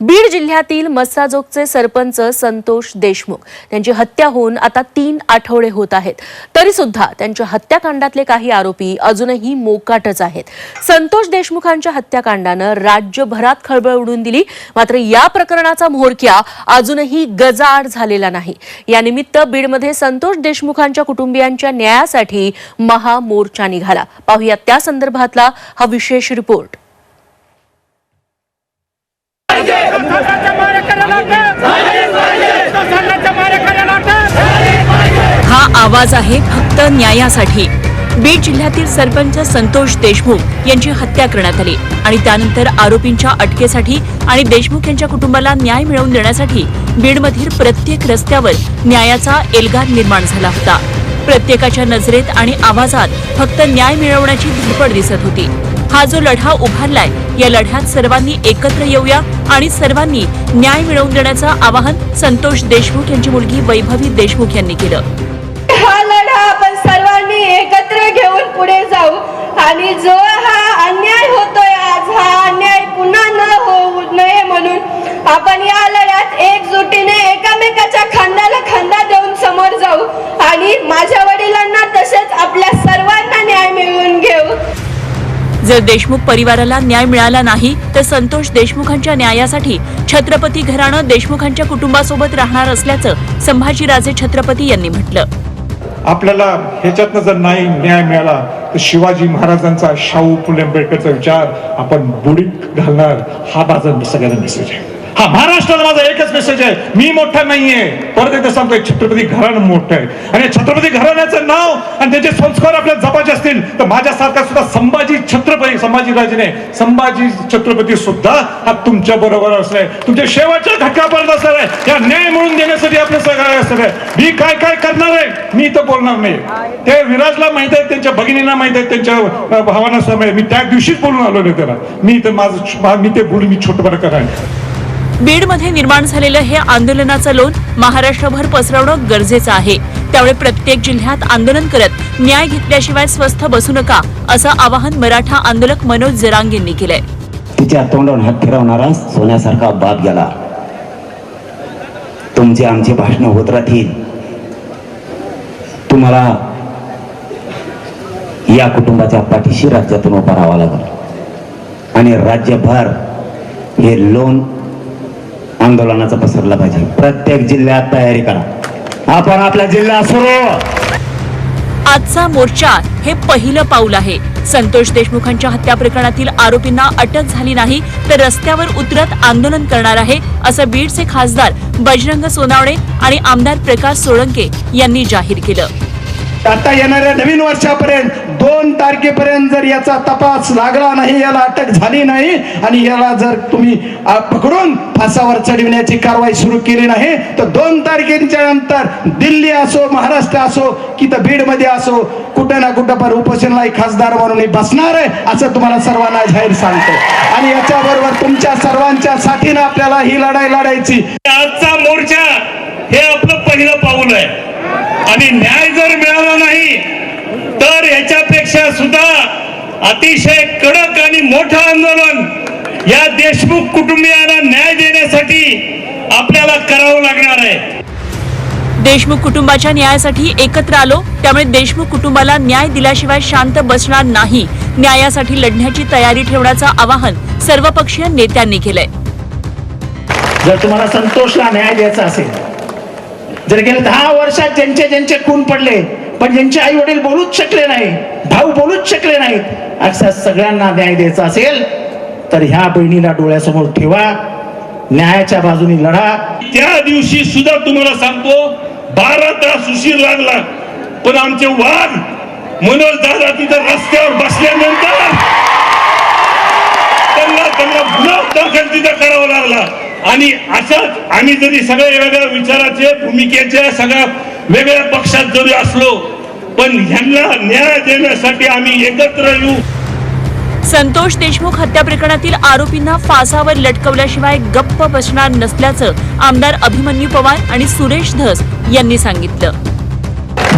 बीड जिल्ह्यातील मस्साजोगचे सरपंच संतोष देशमुख त्यांची हत्या होऊन आता तीन आठवडे होत आहेत. तरी सुद्धा त्यांच्या हत्याकांडातले काही आरोपी अजूनही मोकाटच आहेत. संतोष देशमुखांच्या हत्याकांडानं राज्यभरात खळबळ उडून दिली. मात्र या प्रकरणाचा म्होरक्या अजूनही गजाआड झालेला नाही. यानिमित्त बीडमध्ये संतोष देशमुखांच्या कुटुंबियांच्या न्यायासाठी महामोर्चा निघाला. पाहूया त्या संदर्भातला हा विशेष रिपोर्ट. हा आवाज आहे फक्त न्यायासाठी. बीड जिल्ह्यातील सरपंच संतोष देशमुख यांची हत्या करण्यात आली आणि त्यानंतर आरोपींच्या अटकेसाठी आणि देशमुख यांच्या कुटुंबाला न्याय मिळवून देण्यासाठी बीडमधील प्रत्येक रस्त्यावर न्यायाचा एल्गार निर्माण झाला होता. प्रत्येकाच्या नजरेत आणि आवाजात फक्त न्याय मिळवण्याची धडपड दिसत होती. हा जो लढा उभारलाय या लढ्यात सर्वांनी एकत्र येऊया आणि सर्वांनी न्याय मिळवून देण्याचं आवाहन संतोष देशमुख यांची मुलगी वैभवी देशमुख यांनी केलं. जर देशमुख परिवाराला न्याय मिळाला नाही तर संतोष देशमुखांच्या न्यायासाठी छत्रपती घराणं देशमुखांच्या कुटुंबासोबत राहणार असल्याचं संभाजीराजे छत्रपती यांनी म्हटलं. आपल्याला ह्याच्यातनं जर नाही न्याय मिळाला तर शिवाजी महाराजांचा शाहू फुले आंबेडकरचा विचार आपण बुडीत घालणार हा माझा सगळ्यांना मेसेज आहे. हा महाराष्ट्राला माझा एकच मेसेज आहे. मी मोठा नाहीये. परत एकदा सांगतोय छत्रपती घराणं मोठं आहे. आणि छत्रपती घराण्याचं नाव आणि त्याचे संस्कार आपल्याला जपायचे असतील तर माझ्यासारखा सुद्धा संभाजी छत्रपती संभाजीराजेने संभाजी छत्रपती सुद्धा हा तुमच्या बरोबर असलाय. तुमच्या शेवटच्या घटकापर्यंत असणार आहे या न्याय मिळून देण्यासाठी आपलं सगळं असणार आहे मी काय काय करणार आहे? मी तर बोलणार नाही. ते विराजला माहीत आहे त्यांच्या भगिनींना माहीत आहे त्यांच्या भावांना सुद्धा माहीत आहे. मी त्या दिवशीच बोलून आलो नाही त्याला. मी तर माझं मी ते बोलून मी छोटपणा करायला बीडमध्ये निर्माण झालेलं हे आंदोलनाचं लोन महाराष्ट्रभर पसरवणं गरजेचं आहे. त्यामुळे प्रत्येक जिल्ह्यात आंदोलन करत न्याय घेतल्याशिवाय स्वस्थ बसू नका असं आवाहन मराठा आंदोलक मनोज जरांगेंनी केलंय. तिच्या तोंडावर हात फिरवणारा सोन्यासारखा बाप गेला. तुमचे आमचे भाषण होत राहतील. तुम्हाला या कुटुंबाच्या पाठीशी राज्यातून उभा राहावा लागेल. आणि राज्यभर हे लोन आंदोलनाचा पसरला पाहिजे. प्रत्येक जिल्ह्यात तयारी करा. आपण आपला जिल्हा सुरू. आजचा मोर्चा हे पहिलं पाऊल आहे. संतोष देशमुखांच्या हत्या प्रकरणातील आरोपींना अटक झाली नाही तर रस्त्यावर उतरत आंदोलन करणार आहे असं बीडचे खासदार बजरंग सोनावणे आणि आमदार प्रकाश सोळंके यांनी जाहीर केलं. आता येणाऱ्या नवीन वर्षापर्यंत दोन तारखेपर्यंत जर याचा तपास लागला नाही याला अटक झाली नाही आणि याला जर तुम्ही पकडून फासावर चढविण्याची कारवाई सुरू केली नाही तर दोन तारखेच्या नंतर दिल्ली असो महाराष्ट्र असो की तर बीडमध्ये असो कुठं ना कुठं पण उपोषणला खासदार म्हणून बसणार आहे असं तुम्हाला सर्वांना जाहीर सांगतो. आणि याच्याबरोबर तुमच्या सर्वांच्या साथीनं आपल्याला ही लढाई लढायची. आजचा मोर्चा हे आपलं पहिलं पाऊल आहे. आणि न्याय जर मिळाला नाही तर याच्यापेक्षा सुद्धा अतिशय कडक आणि मोठं आंदोलन या देशमुख कुटुंबियांना न्याय देण्यासाठी आपल्याला करावं लागणार आहे. देशमुख कुटुंबाच्या न्यायासाठी एकत्र आलो त्यामुळे देशमुख कुटुंबाला न्याय दिल्याशिवाय शांत बसणार नाही. न्यायासाठी लढण्याची तयारी ठेवण्याचं आवाहन सर्वपक्षीय नेत्यांनी केलंय. जर तुम्हाला संतोषला न्याय द्यायचा असेल जर गेल्या दहा वर्षात ज्यांचे ज्यांचे खून पडले पण ज्यांचे आई वडील बोलूच शकले नाही भाऊ बोलूच शकले नाहीत. अशा सगळ्यांना न्याय द्यायचा असेल तर ह्या बहिणीला डोळ्यासमोर ठेवा न्यायाच्या बाजूने लढा. त्या दिवशी सुद्धा तुम्हाला सांगतो बारा तास उशीर लागला पण आमचे वाद मनोज दादा तिथं रस्त्यावर बसल्यानंतर त्यांना त्यांना गुन्हा दाखल तिथं करावा लागला. आणि अशाच आम्ही जरी सगळ्या वेगळ्या विचाराचे भूमिकेच्या सगळ्या वेगळ्या पक्षात जरी असलो पण ह्यांना न्याय देण्यासाठी आम्ही एकत्र येऊ. संतोष देशमुख हत्या प्रकरणातील आरोपींना फासावर लटकवल्याशिवाय गप्प बसणार नसल्याचं आमदार अभिमन्यू पवार आणि सुरेश धस यांनी सांगितलं.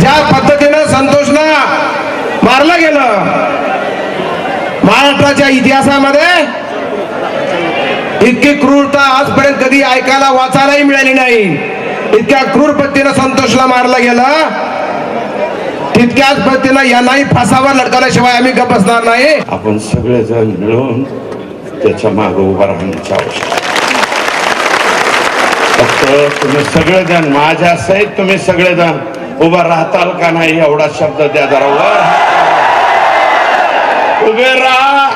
ज्या पद्धतीनं संतोषला मारलं गेलं महाराष्ट्राच्या इतिहासामध्ये इतकी क्रूरता आजपर्यंत कधी ऐकायला वाचायलाही मिळाली नाही. इतक्या क्रूर पद्धतीनं संतोषला मारला गेला तितक्याच पद्धतीनं यांनाही फासावर लटकवल्याशिवाय आम्ही गप बसणार नाही. आपण सगळेजण मिळून त्याच्या माग उभा राहण्याची आवश्यकता फक्त तुम्ही सगळेजण माझ्या सहित तुम्ही सगळेजण उभं राहताल का नाही एवढा शब्द द्या जरा उभे राहा.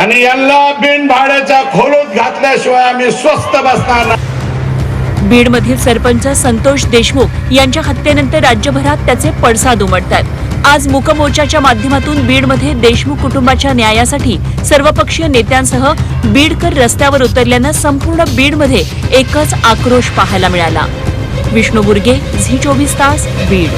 आणि यांना बिन भाड्याच्या खोलूत घातल्याशिवाय आम्ही स्वस्त बसणार नाही. बीडमधील सरपंच संतोष देशमुख यांच्या हत्येनंतर राज्यभरात त्याचे पडसाद उमटतात. आज मुकमोर्चाच्या माध्यमातून बीडमध्ये देशमुख कुटुंबाच्या न्यायासाठी सर्वपक्षीय नेत्यांसह बीडकर रस्त्यावर उतरल्यानं संपूर्ण बीडमध्ये एकच आक्रोश पाहायला मिळाला. विष्णू बुर्गे झी चोवीस तास बीड.